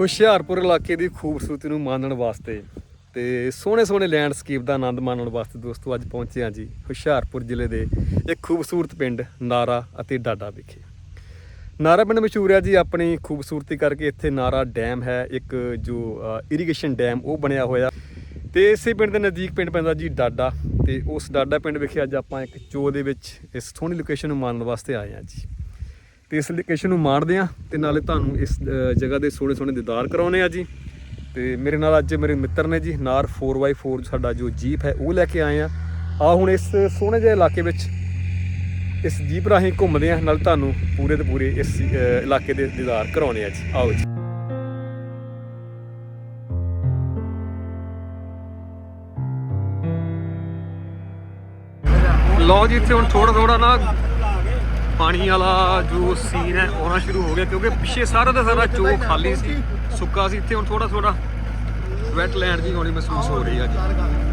ਹੁਸ਼ਿਆਰਪੁਰ ਇਲਾਕੇ ਦੀ ਖੂਬਸੂਰਤੀ ਨੂੰ ਮਾਣਨ ਵਾਸਤੇ ਤੇ ਸੋਹਣੇ ਸੋਹਣੇ ਲੈਂਡਸਕੇਪ ਦਾ ਆਨੰਦ ਮਾਣਨ ਵਾਸਤੇ ਦੋਸਤੋ ਅੱਜ ਪਹੁੰਚੇ ਹਾਂ ਜੀ ਹੁਸ਼ਿਆਰਪੁਰ ਜ਼ਿਲ੍ਹੇ ਦੇ ਇੱਕ ਖੂਬਸੂਰਤ ਪਿੰਡ ਨਾਰਾ ਅਤੇ ਡਾਡਾ ਵਿਖੇ। ਨਾਰਾ ਪਿੰਡ ਮਸ਼ਹੂਰ ਹੈ ਜੀ, ਆਪਣੀ ਖੂਬਸੂਰਤੀ ਕਰਕੇ ਇੱਥੇ ਨਾਰਾ ਡੈਮ ਹੈ, ਇੱਕ ਜੋ ਇਰੀਗੇਸ਼ਨ ਡੈਮ ਉਹ ਬਣਿਆ ਹੋਇਆ। ਤੇ ਇਸੇ ਪਿੰਡ ਦੇ ਨਜ਼ਦੀਕ ਪਿੰਡ ਪੈਂਦਾ ਜੀ ਡਾਡਾ ਤੇ ਉਸ ਡਾਡਾ ਪਿੰਡ ਵਿਖੇ ਅੱਜ ਆਪਾਂ ਇੱਕ ਚੋ ਦੇ ਵਿੱਚ ਇਸ ਸੋਹਣੀ ਲੋਕੇਸ਼ਨ ਨੂੰ ਮਾਣਨ ਵਾਸਤੇ ਆਏ ਹਾਂ ਜੀ। ਤੇ ਇਸ ਲੋਕੇਸ਼ਨ ਨੂੰ ਮਾਣਦੇ ਆ ਤੇ ਨਾਲੇ ਤੁਹਾਨੂੰ ਇਸ ਜਗ੍ਹਾ ਦੇ ਸੋਹਣੇ ਸੋਹਣੇ ਦੀਦਾਰ ਕਰਾਉਣੇ ਆ ਜੀ। ਤੇ ਮੇਰੇ ਨਾਲ ਅੱਜ ਮੇਰੇ ਮਿੱਤਰ ਨੇ ਜੀ, ਨਾਰ 4x4 ਸਾਡਾ ਜੋ ਜੀਪ ਹੈ, ਉਹ ਲੈ ਕੇ ਆਏ ਆ ਆ ਹੁਣ ਇਸ ਸੋਹਣੇ ਜਿਹੇ ਇਲਾਕੇ ਵਿੱਚ ਇਸ ਜੀਪ ਰਾਹੀਂ ਘੁੰਮਦੇ ਆ ਨਾਲ ਤੁਹਾਨੂੰ ਪੂਰੇ ਦੇ ਪੂਰੇ ਇਸ ਇਲਾਕੇ ਦੇ ਦੀਦਾਰ ਕਰਾਉਣੇ ਆ ਜੀ। ਆਓ ਜੀ। ਲਓ ਜੀ, ਇੱਥੇ ਹੁਣ ਥੋੜਾ ਥੋੜਾ ਨਾ ਪਾਣੀ ਵਾਲਾ ਜੋ ਸੀਨ ਹੈ ਆਉਣਾ ਸ਼ੁਰੂ ਹੋ ਗਿਆ ਕਿਉਂਕਿ ਪਿੱਛੇ ਸਾਰਾ ਦਾ ਸਾਰਾ ਚੋ ਖਾਲੀ ਸੀ, ਸੁੱਕਾ ਸੀ, ਇੱਥੇ ਹੁਣ ਥੋੜਾ ਥੋੜਾ ਵੈਟਲੈਂਡ ਜੀ ਹੋਣੀ ਮਹਿਸੂਸ ਹੋ ਰਹੀ ਹੈ ਜੀ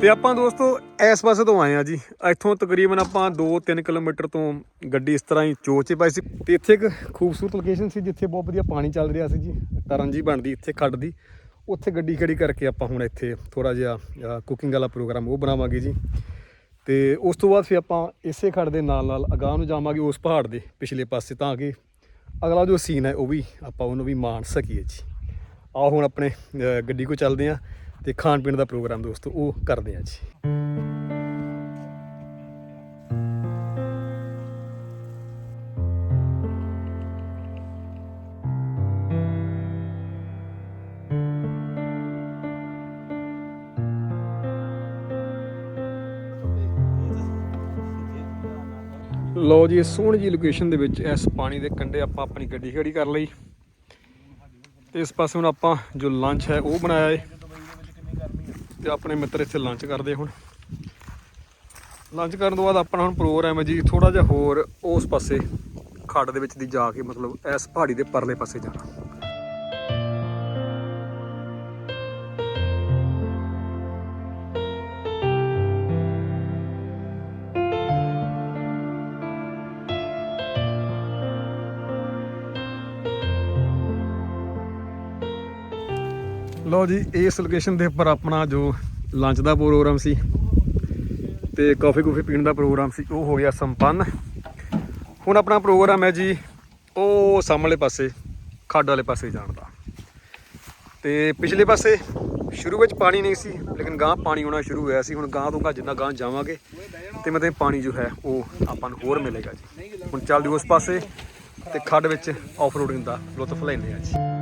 ਤੇ ਆਪਾਂ ਦੋਸਤੋ, ਇਸ ਪਾਸੇ ਤੋਂ ਆਏ ਆ ਜੀ। ਇੱਥੋਂ ਤਕਰੀਬਨ ਆਪਾਂ 2-3 ਕਿਲੋਮੀਟਰ ਤੋਂ ਗੱਡੀ ਇਸ ਤਰ੍ਹਾਂ ਹੀ ਚੋਚ 'ਚ ਪਾਈ ਸੀ। ਤੇ ਇੱਥੇ ਇੱਕ ਖੂਬਸੂਰਤ ਲੋਕੇਸ਼ਨ ਸੀ ਜਿੱਥੇ ਬਹੁਤ ਵਧੀਆ ਪਾਣੀ ਚੱਲ ਰਿਹਾ ਸੀ ਜੀ। ਟਰਨ ਜੀ ਬਣਦੀ ਇੱਥੇ ਖੱਡ ਦੀ। ਉੱਥੇ ਗੱਡੀ ਖੜੀ ਕਰਕੇ ਆਪਾਂ ਹੁਣ ਇੱਥੇ ਥੋੜਾ ਜਿਹਾ ਕੁਕਿੰਗ ਵਾਲਾ ਪ੍ਰੋਗਰਾਮ ਉਹ ਬਣਾਵਾਂਗੇ ਜੀ। ਤੇ ਉਸ ਤੋਂ ਬਾਅਦ ਫਿਰ ਆਪਾਂ ਇਸੇ ਖੱਡ ਦੇ ਨਾਲ ਨਾਲ ਅਗਾਂਹ ਨੂੰ ਜਾਵਾਂਗੇ ਉਸ ਪਹਾੜ ਦੇ ਪਿਛਲੇ ਪਾਸੇ ਤਾਂ ਕਿ ਅਗਲਾ ਜੋ ਸੀਨ ਹੈ ਉਹ ਵੀ ਆਪਾਂ ਉਹਨੂੰ ਵੀ ਮਾਣ ਸਕੀਏ ਜੀ। ਆਓ ਹੁਣ ਆਪਣੇ ਗੱਡੀ ਕੋ ਚੱਲਦੇ ਆਂ ਤੇ ਖਾਣ ਪੀਣ ਦਾ ਪ੍ਰੋਗਰਾਮ ਦੋਸਤੋ, ਉਹ ਕਰਦੇ ਆਂ ਜੀ। ਲਓ ਜੀ ਸੋਹਣੀ ਜੀ ਲੋਕੇਸ਼ਨ ਦੇ ਵਿੱਚ ਇਸ ਪਾਣੀ ਦੇ ਕੰਢੇ ਆਪਾਂ ਆਪਣੀ ਗੱਡੀ ਖੜੀ ਕਰ ਲਈ। ਤੇ ਇਸ ਪਾਸੇ ਹੁਣ ਆਪਾਂ ਜੋ ਲੰਚ ਹੈ ਉਹ ਬਣਾਇਆ ਏ। ਤੇ ਆਪਣੇ ਮਿੱਤਰ ਇੱਥੇ ਲੰਚ ਕਰਦੇ ਹੁਣ। ਲੰਚ ਕਰਨ ਤੋਂ ਬਾਅਦ ਆਪਣਾ ਹੁਣ ਪ੍ਰੋਗਰਾਮ ਹੈ ਜੀ ਥੋੜਾ ਜਿਹਾ ਹੋਰ ਉਸ ਪਾਸੇ ਖੱਡ ਦੇ ਵਿੱਚ ਦੀ ਜਾ ਕੇ ਮਤਲਬ ਇਸ ਪਹਾੜੀ ਦੇ ਪਰਲੇ ਪਾਸੇ ਜਾਣਾ। ਲਓ ਜੀ, ਇਸ ਲੋਕੇਸ਼ਨ ਦੇ ਉੱਪਰ ਆਪਣਾ ਜੋ ਲੰਚ ਦਾ ਪ੍ਰੋਗਰਾਮ ਸੀ ਤੇ ਕਾਫੀ ਕੂਫੀ ਪੀਣ ਦਾ ਪ੍ਰੋਗਰਾਮ ਸੀ, ਉਹ ਹੋ ਗਿਆ ਸੰਪੰਨ। ਹੁਣ ਆਪਣਾ ਪ੍ਰੋਗਰਾਮ ਹੈ ਜੀ, ਉਹ ਸਾਹਮਣੇ ਪਾਸੇ, ਖੱਡ ਵਾਲੇ ਪਾਸੇ ਜਾਣ ਦਾ। ਤੇ ਪਿਛਲੇ ਪਾਸੇ ਸ਼ੁਰੂ ਵਿੱਚ ਪਾਣੀ ਨਹੀਂ ਸੀ, ਲੇਕਿਨ ਗਾਂ ਪਾਣੀ ਆਉਣਾ ਸ਼ੁਰੂ ਹੋਇਆ ਸੀ। ਹੁਣ ਗਾਂ ਤੋਂ ਗਾਂ ਜਿੰਨਾ ਗਾਂ ਜਾਵਾਂਗੇ, ਤੇ ਮਤੇ ਪਾਣੀ ਜੋ ਹੈ, ਉਹ ਆਪਾਂ ਨੂੰ ਹੋਰ ਮਿਲੇਗਾ ਜੀ। ਹੁਣ ਚੱਲਦੇ ਉਸ ਪਾਸੇ ਤੇ ਖੱਡ ਵਿੱਚ ਆਫ ਰੋਡਿੰਗ ਦਾ ਲੁਤਫ ਲੈਂਦੇ ਆ ਜੀ।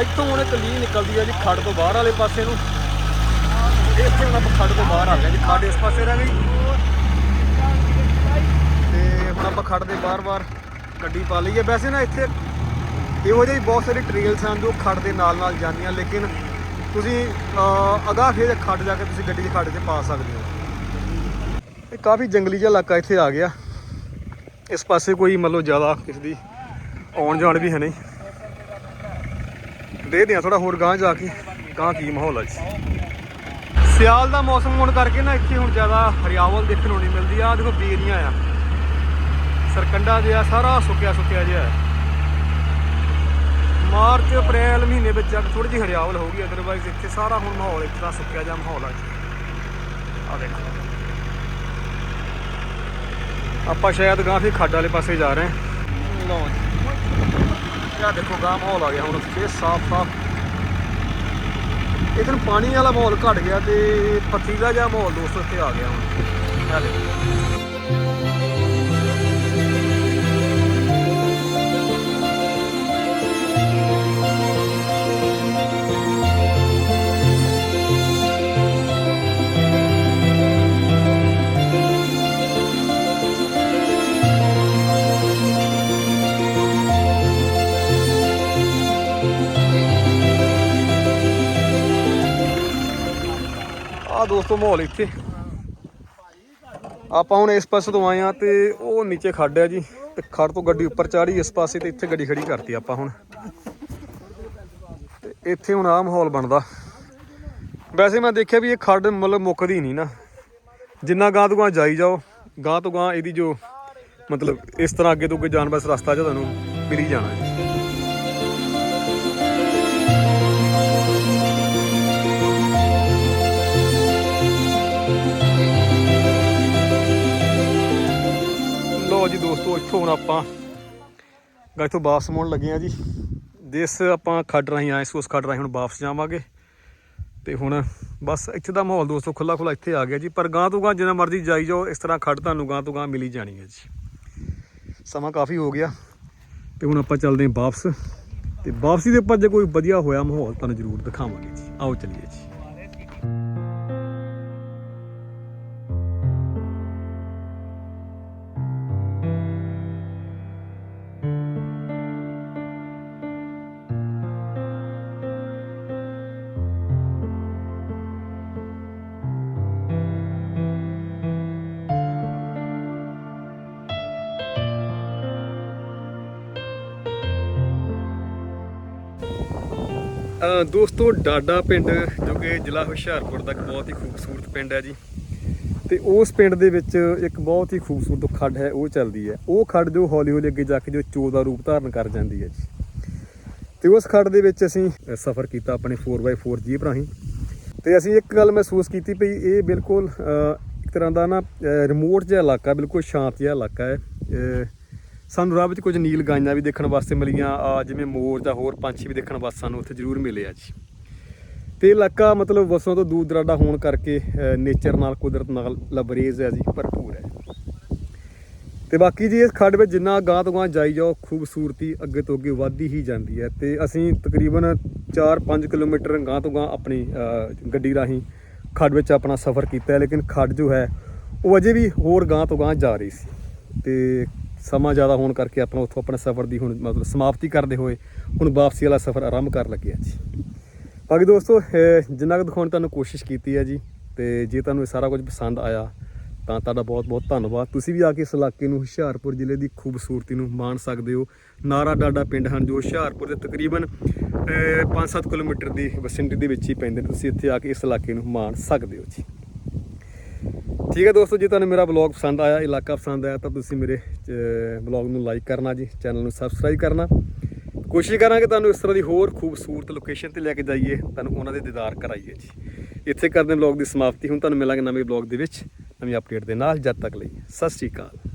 ਇੱਥੋਂ ਹੁਣ ਇੱਕ ਲੀ ਨਿਕਲਦੀ ਹੈ ਜੀ ਖੱਡ ਤੋਂ ਬਾਹਰ ਵਾਲੇ ਪਾਸੇ ਨੂੰ। ਇੱਥੇ ਹੁਣ ਆਪਾਂ ਖੱਡ ਤੋਂ ਬਾਹਰ ਆ ਗਏ ਜੀ ਖੱਡ ਇਸ ਪਾਸੇ ਰਹਿ ਗਈ ਤੇ ਹੁਣ ਆਪਾਂ ਖੱਡ ਦੇ ਬਾਰ-ਬਾਰ ਗੱਡੀ ਪਾ ਲਈਏ ਵੈਸੇ ਨਾ ਇੱਥੇ ਇਹੋ ਜਿਹੀ ਬਹੁਤ ਸਾਰੀ ਟ੍ਰੇਲਸ ਹਨ ਜੋ ਖੱਡ ਦੇ ਨਾਲ ਨਾਲ ਜਾਂਦੀਆਂ ਲੇਕਿਨ ਤੁਸੀਂ ਅਹ, ਅਗਾਂਹ ਫਿਰ ਖੱਡ ਜਾ ਕੇ ਤੁਸੀਂ ਗੱਡੀ 'ਚ ਖੱਡ 'ਚ ਪਾ ਸਕਦੇ ਹੋ। ਇਹ ਕਾਫੀ ਜੰਗਲੀ ਜਿਹਾ ਇਲਾਕਾ ਇੱਥੇ ਆ ਗਿਆ। ਇਸ ਪਾਸੇ ਕੋਈ ਮਤਲਬ ਜ਼ਿਆਦਾ ਕਿਸੇ ਦੀ ਆਉਣ ਜਾਣ ਵੀ ਹੈ ਨਹੀਂ। ਦੇਖਦੇ ਆ ਥੋੜਾ ਹੋਰ ਗਾਂਹ ਜਾ ਕੇ, ਗਾਂਹ ਕੀ ਮਾਹੌਲ ਹੈ ਜੀ। ਸਿਆਲ ਦਾ ਮੌਸਮ ਹੋਣ ਕਰਕੇ ਨਾ ਇੱਥੇ ਹੁਣ ਜ਼ਿਆਦਾ ਹਰਿਆਵਲ ਦੇਖਣ ਨੂੰ ਨਹੀਂ ਮਿਲਦੀ। ਆ ਦੇਖੋ ਬੇਰੀਆਂ ਆ। ਸਰਕੰਡਾ ਜਿਹਾ ਸਾਰਾ ਸੁੱਕਿਆ ਸੁੱਕਿਆ ਜਿਹਾ ਮਾਰਚ, ਅਪ੍ਰੈਲ ਮਹੀਨੇ ਵਿੱਚ ਜਾ ਥੋੜੀ ਜਿਹੀ ਹਰਿਆਵਲ ਹੋਊਗੀ ਅਦਰਵਾਈਜ਼ ਇੱਥੇ ਸਾਰਾ ਹੁਣ ਮਾਹੌਲ ਇਸ ਤਰ੍ਹਾਂ ਸੁੱਕਿਆ ਜਿਹਾ ਮਾਹੌਲ ਆ ਜੀ। ਆ ਦੇਖੋ। ਆਪਾਂ ਸ਼ਾਇਦ ਗਾਂ ਫਿਰ ਖੱਡ ਵਾਲੇ ਪਾਸੇ ਜਾ ਰਹੇ ਹਾਂ। ਲਓ ਆ, ਦੇਖੋ ਗਾਹ ਮਾਹੌਲ ਆ ਗਿਆ ਹੁਣ, ਫੇਰ ਸਾਫ਼ ਸਾਫ਼। ਇਧਰ ਪਾਣੀ ਵਾਲਾ ਮਾਹੌਲ ਘਟ ਗਿਆ ਤੇ ਪਤੀਲਾ ਜਿਹਾ ਮਾਹੌਲ ਦੋਸਤੋ ਇੱਥੇ ਆ ਗਿਆ ਹੁਣ। ਆ ਦੇਖੋ। ਦੋਸਤੋ ਮਾਹੌਲ ਇੱਥੇ। ਆਪਾਂ ਹੁਣ ਇਸ ਪਾਸੇ ਤੋਂ ਆਏ ਆ ਤੇ ਉਹ ਨੀਚੇ ਖੱਡ ਹੈ ਜੀ ਤੇ ਖੜ ਤੋਂ ਗੱਡੀ ਉੱਪਰ ਚਾੜੀ ਇਸ ਪਾਸੇ ਤੇ ਇੱਥੇ ਗੱਡੀ ਖੜੀ ਕਰਤੀ ਆਪਾਂ ਹੁਣ। ਤੇ ਇੱਥੇ ਹੁਣ ਆਹ ਮਾਹੌਲ ਬਣਦਾ। ਵੈਸੇ ਮੈਂ ਦੇਖਿਆ ਵੀ ਇਹ ਖੱਡ ਮਤਲਬ ਮੁੱਕਦੀ ਨਹੀਂ ਨਾ। ਜਿੰਨਾ ਗਾਂ ਤੋਂ ਗਾਂ ਜਾਈ ਜਾਓ ਗਾਂ ਤੋਂ ਗਾਂ ਇਹਦੀ ਜੋ ਮਤਲਬ ਇਸ ਤਰ੍ਹਾਂ ਅੱਗੇ ਤੋਂ ਅੱਗੇ ਜਾਣ ਬਸ ਰਸਤਾ ਜੋ ਤੁਹਾਨੂੰ ਮਿਲ ਜਾਣਾ ਜੀ। ਜੀ ਦੋਸਤੋ, ਇੱਥੋਂ ਹੁਣ ਆਪਾਂ ਗਾ ਇੱਥੋਂ ਵਾਪਸ ਮੁੜਨ ਲੱਗੇ ਆ ਜੀ। ਜਿਸ ਆਪਾਂ ਖੱਡ ਰਾਹੀਂ ਆਏ ਸੀ ਉਸ ਖੱਡ ਰਾਹੀਂ ਹੁਣ ਵਾਪਸ ਜਾਵਾਂਗੇ। ਤੇ ਹੁਣ ਬਸ ਇੱਥੇ ਦਾ ਮਾਹੌਲ ਦੋਸਤੋ ਖੁੱਲਾ ਖੁੱਲਾ ਇੱਥੇ ਆ ਗਿਆ ਜੀ। ਪਰ ਗਾਂ ਤੋਂ ਗਾਂ ਜਿੰਨਾ ਮਰਜ਼ੀ ਜਾਈ ਜਾਓ, ਇਸ ਤਰ੍ਹਾਂ ਖੱਡ ਤੁਹਾਨੂੰ ਗਾਂ ਤੋਂ ਗਾਂ ਮਿਲੀ ਜਾਣੀ ਹੈ ਜੀ। ਸਮਾਂ ਕਾਫੀ ਹੋ ਗਿਆ ਤੇ ਹੁਣ ਆਪਾਂ ਚੱਲਦੇ ਹਾਂ ਵਾਪਸ। ਤੇ ਵਾਪਸੀ ਦੇ ਉੱਪਰ ਜੇ ਕੋਈ ਵਧੀਆ ਹੋਇਆ ਮਾਹੌਲ, ਤੁਹਾਨੂੰ ਜ਼ਰੂਰ ਦਿਖਾਵਾਂਗੇ ਜੀ। ਆਓ ਚੱਲੀਏ ਜੀ। ਦੋਸਤੋ, ਡਾਡਾ ਪਿੰਡ, ਜੋ ਕਿ ਜ਼ਿਲ੍ਹਾ ਹੁਸ਼ਿਆਰਪੁਰ ਦਾ ਇੱਕ ਬਹੁਤ ਹੀ ਖੂਬਸੂਰਤ ਪਿੰਡ ਹੈ ਜੀ। ਤੇ ਉਸ ਪਿੰਡ ਦੇ ਵਿੱਚ ਇੱਕ ਬਹੁਤ ਹੀ ਖੂਬਸੂਰਤ ਖੱਡ ਹੈ, ਉਹ ਚੱਲਦੀ ਹੈ। ਉਹ ਖੱਡ ਜੋ ਹੌਲੀ ਹੌਲੀ ਅੱਗੇ ਜਾ ਕੇ ਜੋ ਚੋ ਦਾ ਰੂਪ ਧਾਰਨ ਕਰ ਜਾਂਦੀ ਹੈ ਜੀ। ਤੇ ਉਸ ਖੱਡ ਦੇ ਵਿੱਚ ਅਸੀਂ ਸਫ਼ਰ ਕੀਤਾ ਆਪਣੇ 4x4 ਜੀਪ ਰਾਹੀਂ। ਤੇ ਅਸੀਂ ਇੱਕ ਗੱਲ ਮਹਿਸੂਸ ਕੀਤੀ ਭਈ ਇਹ ਬਿਲਕੁਲ ਇੱਕ ਤਰ੍ਹਾਂ ਦਾ ਨਾ ਰਿਮੋਟ ਜਿਹਾ ਇਲਾਕਾ, ਬਿਲਕੁਲ ਸ਼ਾਂਤ ਜਿਹਾ ਇਲਾਕਾ ਹੈ। ਸਾਨੂੰ ਰਾਹ ਵਿੱਚ ਕੁਝ ਨੀਲ ਗਾਈਆਂ ਵੀ ਦੇਖਣ ਵਾਸਤੇ ਮਿਲੀਆਂ, ਆ ਜਿਵੇਂ ਮੋਰ ਜਾਂ ਹੋਰ ਪੰਛੀ ਵੀ ਦੇਖਣ ਵਾਸਤੇ ਸਾਨੂੰ ਉੱਥੇ ਜ਼ਰੂਰ ਮਿਲੇ ਆ ਜੀ। ਤੇ ਇਲਾਕਾ ਮਤਲਬ ਵਸੋਂ ਤੋਂ ਦੂਰ ਦਰਾਡਾ ਹੋਣ ਕਰਕੇ ਨੇਚਰ ਨਾਲ ਕੁਦਰਤ ਨਾਲ ਲਬਰੇਜ਼ ਹੈ ਜੀ, ਭਰਪੂਰ ਹੈ। ਤੇ ਬਾਕੀ ਜੀ, ਇਸ ਖੱਡ ਵਿੱਚ ਜਿੰਨਾ ਗਾਂ ਤੋਂ ਗਾਂ ਜਾਈ ਜਾਓ, ਖੂਬਸੂਰਤੀ ਅੱਗੇ ਤੋਂ ਅੱਗੇ ਵੱਧਦੀ ਹੀ ਜਾਂਦੀ ਹੈ। ਤੇ ਅਸੀਂ ਤਕਰੀਬਨ 4-5 ਕਿਲੋਮੀਟਰ ਗਾਂ ਤੋਂ ਗਾਂ ਆਪਣੀ ਗੱਡੀ ਰਾਹੀਂ ਖੱਡ ਵਿੱਚ ਆਪਣਾ ਸਫ਼ਰ ਕੀਤਾ ਲੇਕਿਨ ਖੱਡ ਜੋ ਹੈ, ਉਹ ਅਜੇ ਵੀ ਹੋਰ ਗਾਂ ਤੋਂ ਗਾਂ ਜਾ ਰਹੀ ਸੀ। ਤੇ ਸਮਾਂ ਜ਼ਿਆਦਾ ਹੋਣ ਕਰਕੇ ਆਪਣਾ ਉੱਥੋਂ ਆਪਣੇ ਸਫ਼ਰ ਦੀ ਹੁਣ ਮਤਲਬ ਸਮਾਪਤੀ ਕਰਦੇ ਹੋਏ ਹੁਣ ਵਾਪਸੀ ਵਾਲਾ ਸਫ਼ਰ ਆਰੰਭ ਕਰਨ ਲੱਗੇ ਹਾਂ ਜੀ। ਬਾਕੀ ਦੋਸਤੋ ਜਿੰਨਾ ਕੁ ਦਿਖਾਉਣ ਦੀ ਤੁਹਾਨੂੰ ਕੋਸ਼ਿਸ਼ ਕੀਤੀ ਹੈ ਜੀ, ਤੇ ਜੇ ਤੁਹਾਨੂੰ ਇਹ ਸਾਰਾ ਕੁਝ ਪਸੰਦ ਆਇਆ, ਤਾਂ ਤੁਹਾਡਾ ਬਹੁਤ ਬਹੁਤ ਧੰਨਵਾਦ। ਤੁਸੀਂ ਵੀ ਆ ਕੇ ਇਸ ਇਲਾਕੇ ਨੂੰ ਹੁਸ਼ਿਆਰਪੁਰ ਜ਼ਿਲ੍ਹੇ ਦੀ ਖੂਬਸੂਰਤੀ ਨੂੰ ਮਾਣ ਸਕਦੇ ਹੋ। ਨਾਰਾ ਡਾਡਾ ਪਿੰਡ ਹਨ ਜੋ ਹੁਸ਼ਿਆਰਪੁਰ ਦੇ ਤਕਰੀਬਨ 5-7 ਕਿਲੋਮੀਟਰ ਦੀ ਵਿਸਿਨਿਟੀ ਦੇ ਵਿੱਚ ਹੀ ਪੈਂਦੇ ਨੇ। ਤੁਸੀਂ ਇੱਥੇ ਆ ਕੇ ਇਸ ਇਲਾਕੇ ਨੂੰ ਮਾਣ ਸਕਦੇ ਹੋ ਜੀ। ਠੀਕ ਹੈ ਦੋਸਤੋ, ਜੇ ਤੁਹਾਨੂੰ ਮੇਰਾ ਬਲੌਗ ਪਸੰਦ ਆਇਆ, ਇਲਾਕਾ ਪਸੰਦ ਆਇਆ, ਤਾਂ ਤੁਸੀਂ ਮੇਰੇ ਬਲੌਗ ਨੂੰ ਲਾਈਕ ਕਰਨਾ ਜੀ ਚੈਨਲ ਨੂੰ ਸਬਸਕ੍ਰਾਈਬ ਕਰਨਾ। ਕੋਸ਼ਿਸ਼ ਕਰਾਂਗੇ ਤੁਹਾਨੂੰ ਇਸ ਤਰ੍ਹਾਂ ਦੀ ਹੋਰ ਖੂਬਸੂਰਤ ਲੋਕੇਸ਼ਨ ਤੇ ਲੈ ਕੇ ਜਾਈਏ, ਤੁਹਾਨੂੰ ਉਹਨਾਂ ਦੇ ਦੀਦਾਰ ਕਰਾਈਏ ਜੀ। ਇੱਥੇ ਕਰਦੇ ਬਲੌਗ ਦੀ ਸਮਾਪਤੀ, ਹੁਣ ਤੁਹਾਨੂੰ ਮਿਲਾਂਗੇ ਨਵੇਂ ਬਲੌਗ ਦੇ ਵਿੱਚ, ਨਵੀਂ ਅਪਡੇਟ ਦੇ ਨਾਲ, ਜਦ ਤੱਕ ਲਈ, ਸਤਿ ਸ਼੍ਰੀ ਅਕਾਲ।